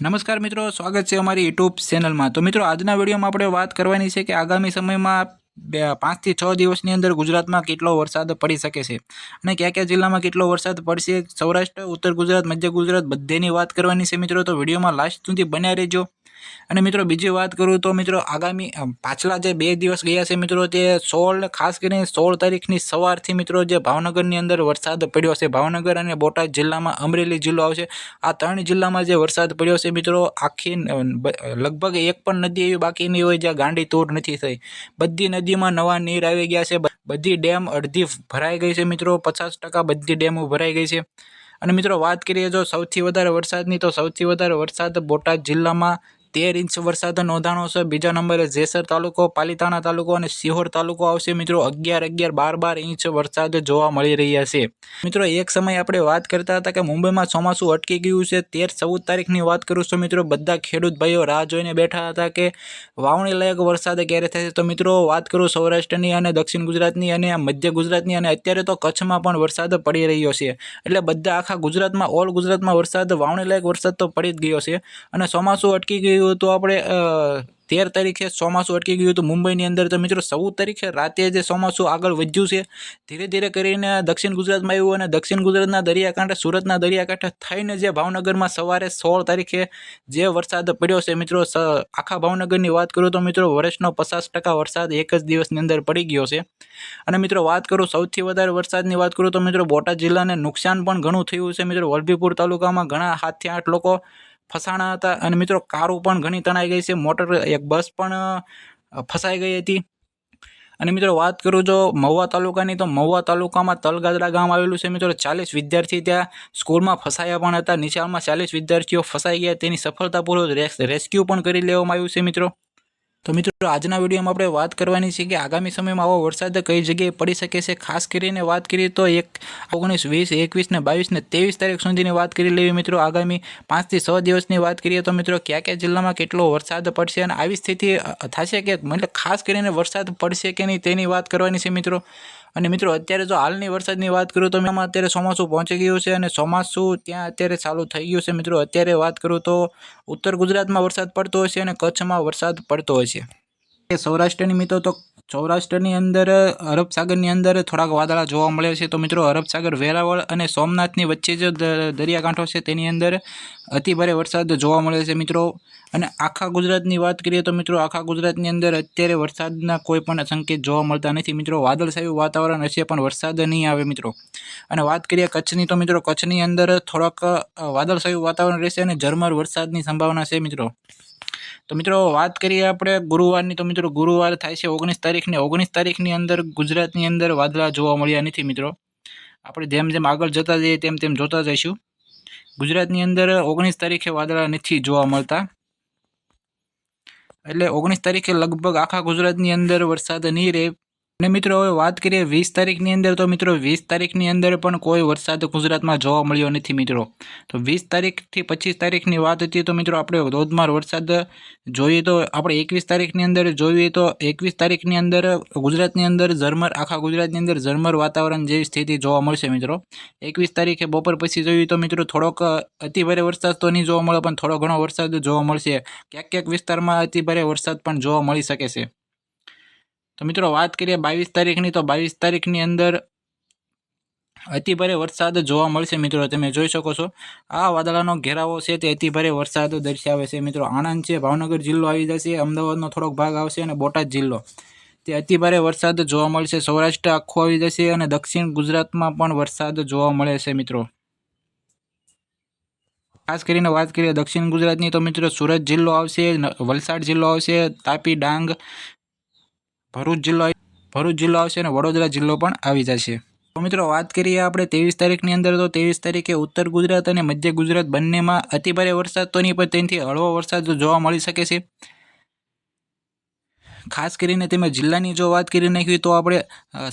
નમસ્કાર મિત્રો, સ્વાગત છે અમારી યુટ્યુબ ચેનલમાં તો મિત્રો, આજના વિડીયોમાં આપણે વાત કરવાની છે કે આગામી સમયમાં બે, પાંચથી છ દિવસની અંદર ગુજરાતમાં કેટલો વરસાદ પડી શકે છે અને કયા કયા જિલ્લામાં કેટલો વરસાદ પડશે? સૌરાષ્ટ્ર, ઉત્તર ગુજરાત, મધ્ય ગુજરાત બધેની વાત કરવાની છે મિત્રો. તો વિડીયોમાં લાસ્ટ સુધી બન્યા રહેજો. અને મિત્રો બીજી વાત કરું તો મિત્રો આગામી પાછલા જે બે દિવસ ગયા છે મિત્રો તે સોળ, ખાસ કરીને સોળ તારીખની સવારથી મિત્રો જે ભાવનગરની અંદર વરસાદ પડ્યો છે. ભાવનગર અને બોટાદ જિલ્લામાં અમરેલી જિલ્લો આવશે. આ ત્રણ જિલ્લામાં જે વરસાદ પડ્યો છે મિત્રો આખી લગભગ એક પણ નદી એવી બાકી નહીં હોય જ્યાં ગાંડી તૂર નથી થઈ. બધી નદીમાં નવા નીર આવી ગયા છે. બધી ડેમ અડધી ભરાઈ ગઈ છે મિત્રો. પચાસ ટકા બધી ડેમો ભરાઈ ગઈ છે. અને મિત્રો વાત કરીએ જો સૌથી વધારે વરસાદની તો સૌથી વધારે વરસાદ બોટાદ જિલ્લામાં તેર ઇંચ વરસાદ નોંધાણો છે. બીજા નંબરે જેસર તાલુકો, પાલિતાણા તાલુકો અને સિહોર તાલુકો આવશે. મિત્રો, અગિયાર અગિયાર બાર બાર ઇંચ વરસાદ જોવા મળી રહ્યા છે. મિત્રો, એક સમય આપણે વાત કરતા હતા કે મુંબઈમાં ચોમાસું અટકી ગયું છે. તેર ચૌદ તારીખની વાત કરું છું. મિત્રો, બધા ખેડૂત ભાઈઓ રાહ જોઈને બેઠા હતા કે વાવણી લાયક વરસાદ ક્યારે થશે? તો મિત્રો, વાત કરું સૌરાષ્ટ્રની અને દક્ષિણ ગુજરાતની અને મધ્ય ગુજરાતની અને અત્યારે તો કચ્છમાં પણ વરસાદ પડી રહ્યો છે. એટલે બધા આખા ગુજરાતમાં, ઓલ ગુજરાતમાં વરસાદ, વાવણી લાયક વરસાદ તો પડી જ ગયો છે. અને ચોમાસું અટકી ગયું તો આપણે તેર તારીખે ચોમાસું અટકી ગયું હતું મુંબઈની અંદર. તો મિત્રો, ચૌદ તારીખે રાતે જે ચોમાસું આગળ વધ્યું છે, ધીરે ધીરે કરીને દક્ષિણ ગુજરાતમાં આવ્યું અને દક્ષિણ ગુજરાતના દરિયાકાંઠે, સુરતના દરિયાકાંઠે થઈને જે ભાવનગરમાં સવારે સોળ તારીખે જે વરસાદ પડ્યો છે, મિત્રો આખા ભાવનગરની વાત કરું તો મિત્રો, વર્ષનો પચાસ ટકા વરસાદ એક જ દિવસની અંદર પડી ગયો છે. અને મિત્રો, વાત કરું સૌથી વધારે વરસાદની વાત કરું તો મિત્રો, બોટાદ જિલ્લાને નુકસાન પણ ઘણું થયું છે. મિત્રો, વલભીપુર તાલુકામાં ઘણા સાતથી આઠ લોકો ફસાણા હતા. અને મિત્રો, કારો પણ ઘણી તણાઈ ગઈ છે. મોટર, એક બસ પણ ફસાઈ ગઈ હતી. અને મિત્રો, વાત કરું જો મહુવા તાલુકાની, તો મહુવા તાલુકામાં તલગાદરા ગામ આવેલું છે. મિત્રો, ચાલીસ વિદ્યાર્થી ત્યાં સ્કૂલમાં ફસાયા પણ હતા. નિશાળમાં ચાલીસ વિદ્યાર્થીઓ ફસાઈ ગયા. તેની સફળતાપૂર્વક રેસ- રેસ્ક્યુ પણ કરી લેવામાં આવ્યું છે, મિત્રો. તો મિત્રો, આજના વિડીયોમાં આપણે વાત કરવાની છે કે આગામી સમયમાં આવો વરસાદ કઈ જગ્યાએ પડી શકે છે? ખાસ કરીને વાત કરીએ તો એક ઓગણીસ, વીસ, એકવીસ ને બાવીસ ને ત્રેવીસ તારીખ સુધીની વાત કરી લેવી મિત્રો. આગામી પાંચથી છ દિવસની વાત કરીએ તો મિત્રો, કયા કયા જિલ્લામાં કેટલો વરસાદ પડશે અને આવી સ્થિતિ થશે કે, મતલબ ખાસ કરીને વરસાદ પડશે કે નહીં તેની વાત કરવાની છે મિત્રો. અને મિત્રો, અત્યારે જો હાલની વરસાદની વાત કરું તો એમાં અત્યારે ચોમાસું પહોંચી ગયું છે અને ચોમાસું ત્યાં અત્યારે ચાલુ થઈ ગયું છે. મિત્રો, અત્યારે વાત કરું તો ઉત્તર ગુજરાતમાં વરસાદ પડતો હશે અને કચ્છમાં વરસાદ પડતો હશે એ સૌરાષ્ટ્રની મિત્રો, તો સૌરાષ્ટ્રની અંદર, અરબ સાગરની અંદર થોડાક વાદળા જોવા મળે છે. તો મિત્રો, અરબ સાગર વેરાવળ અને સોમનાથની વચ્ચે જે દરિયાકાંઠો છે, તેની અંદર અતિભારે વરસાદ જોવા મળે છે, મિત્રો. અને આખા ગુજરાતની વાત કરીએ તો મિત્રો, આખા ગુજરાતની અંદર અત્યારે વરસાદના કોઈ પણ સંકેત જોવા મળતા નથી. મિત્રો, વાદળછાયું વાતાવરણ હશે, પણ વરસાદ નહીં આવે, મિત્રો. અને વાત કરીએ કચ્છની, તો મિત્રો, કચ્છની અંદર થોડાક વાદળછાયું વાતાવરણ રહેશે અને ઝરમર વરસાદની સંભાવના છે, મિત્રો. તો મિત્રો વાત કરીએ આપણે ગુરુવારની. તો મિત્રો ગુરુવાર થાય છે ઓગણીસ તારીખને. ઓગણીસ તારીખની અંદર ગુજરાતની અંદર વાદળા જોવા મળ્યા નથી મિત્રો. આપણે જેમ જેમ આગળ જતા જઈએ તેમ તેમ જોતા જઈશું. ગુજરાતની અંદર ઓગણીસ તારીખે વાદળા નથી જોવા મળતા. એટલે ઓગણીસ તારીખે લગભગ આખા ગુજરાતની અંદર વરસાદ નહીં રહે. અને મિત્રો હવે વાત કરીએ વીસ તારીખની અંદર, તો મિત્રો વીસ તારીખની અંદર પણ કોઈ વરસાદ ગુજરાતમાં જોવા મળ્યો નથી મિત્રો. તો વીસ તારીખથી પચીસ તારીખની વાત હતી, તો મિત્રો આપણે ધોધમાર વરસાદ જોઈએ તો આપણે એકવીસ તારીખની અંદર જોઈએ તો એકવીસ તારીખની અંદર ગુજરાતની અંદર ઝરમર, આખા ગુજરાતની અંદર ઝરમર વાતાવરણ જેવી સ્થિતિ જોવા મળશે મિત્રો. એકવીસ તારીખે બપોર પછી જોઈએ તો મિત્રો થોડોક અતિભારે વરસાદ તો નહીં જોવા મળે, પણ થોડો ઘણો વરસાદ જોવા મળશે. ક્યાંક ક્યાંક વિસ્તારમાં અતિભારે વરસાદ પણ જોવા મળી શકે છે. તો મિત્રો, વાત કરીએ બાવીસ તારીખની, તો બાવીસ તારીખની અંદર અતિભારે વરસાદ જોવા મળશે મિત્રો, તમે જોઈ શકો છો. આ વાદળાનો ઘેરાવો છે, તે અતિભારે વરસાદ દર્શાવે છે. મિત્રો, આણંદ છે, ભાવનગર જિલ્લો આવી જશે, અમદાવાદનો થોડોક ભાગ આવશે અને બોટાદ જિલ્લો. તે અતિભારે વરસાદ જોવા મળશે. સૌરાષ્ટ્ર આખું આવી જશે અને દક્ષિણ ગુજરાતમાં પણ વરસાદ જોવા મળે છે, મિત્રો. ખાસ કરીને વાત કરીએ દક્ષિણ ગુજરાતની, તો મિત્રો, સુરત જિલ્લો આવશે વલસાડ જિલ્લો આવશે, તાપી ડાંગ ભરૂચ જિલ્લો ભરૂચ જિલ્લો આવશે અને વડોદરા જિલ્લો પણ આવી જશે. તો મિત્રો વાત કરીએ આપણે ત્રેવીસ તારીખની અંદર તો ત્રેવીસ તારીખે ઉત્તર ગુજરાત અને મધ્ય ગુજરાત બંનેમાં અતિભારે વરસાદ, તો નહીં પણ તેનાથી હળવો વરસાદ જોવા મળી શકે છે. ખાસ કરીને તમે જિલ્લાની જો વાત કરી નાખી તો આપણે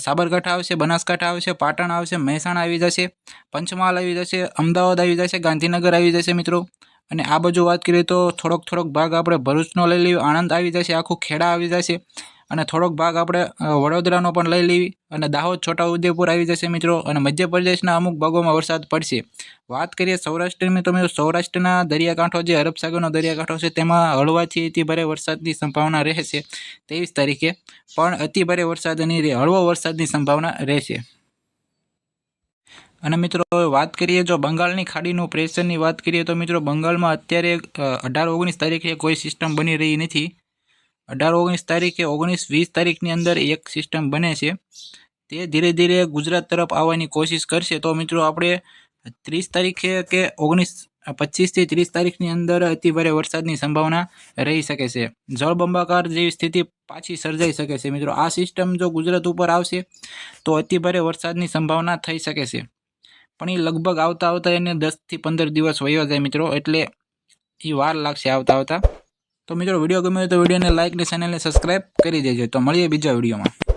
સાબરકાંઠા આવશે, બનાસકાંઠા આવશે, પાટણ આવશે, મહેસાણા આવી જશે, પંચમહાલ આવી જશે, અમદાવાદ આવી જશે, ગાંધીનગર આવી જશે મિત્રો. અને આ બાજુ વાત કરીએ તો થોડોક થોડોક ભાગ આપણે ભરૂચનો લઈ લઈએ, આણંદ આવી જશે, આખું ખેડા આવી જશે. અને થોડોક ભાગ આપણે વડોદરાનો પણ લઈ લેવી. અને દાહોદ છોટાઉદેપુર આવી જશે મિત્રો. અને મધ્યપ્રદેશના અમુક ભાગોમાં વરસાદ પડશે. વાત કરીએ સૌરાષ્ટ્રની મિત્રો મિત્રો સૌરાષ્ટ્રના દરિયાકાંઠો જે અરબસાગરનો દરિયાકાંઠો છે, તેમાં હળવાથી અતિભારે વરસાદની સંભાવના રહેશે ત્રેવીસ તારીખે. પણ અતિભારે વરસાદ નહીં હળવો વરસાદની સંભાવના રહેશે. અને મિત્રો વાત કરીએ, જો બંગાળની ખાડીનું પ્રેશરની વાત કરીએ, તો મિત્રો બંગાળમાં અત્યારે અઢાર, ઓગણીસ તારીખે કોઈ સિસ્ટમ બની રહી નથી. અઢાર, ઓગણીસ તારીખે, ઓગણીસ, વીસ તારીખની અંદર એક સિસ્ટમ બને છે. તે ધીરે ધીરે ગુજરાત તરફ આવવાની કોશિશ કરશે. તો મિત્રો, આપણે ત્રીસ તારીખે કે ઓગણીસ પચીસથી ત્રીસ તારીખની અંદર અતિભારે વરસાદની સંભાવના રહી શકે છે. જળબંબાકાર જેવી સ્થિતિ પાછી સર્જાઈ શકે છે. મિત્રો, આ સિસ્ટમ જો ગુજરાત ઉપર આવશે, તો અતિભારે વરસાદની સંભાવના થઈ શકે છે. પણ એ લગભગ આવતા આવતા એને દસથી પંદર દિવસ વયો જાય મિત્રો, એટલે એ વાર લાગશે આવતા આવતા. તો મિત્રો, વીડિયો ગમ્યો તો વિડીયોને લાઇક ને ચેનલને સબસ્ક્રાઈબ કરી દેજો. તો મળીએ બીજા વિડીયોમાં.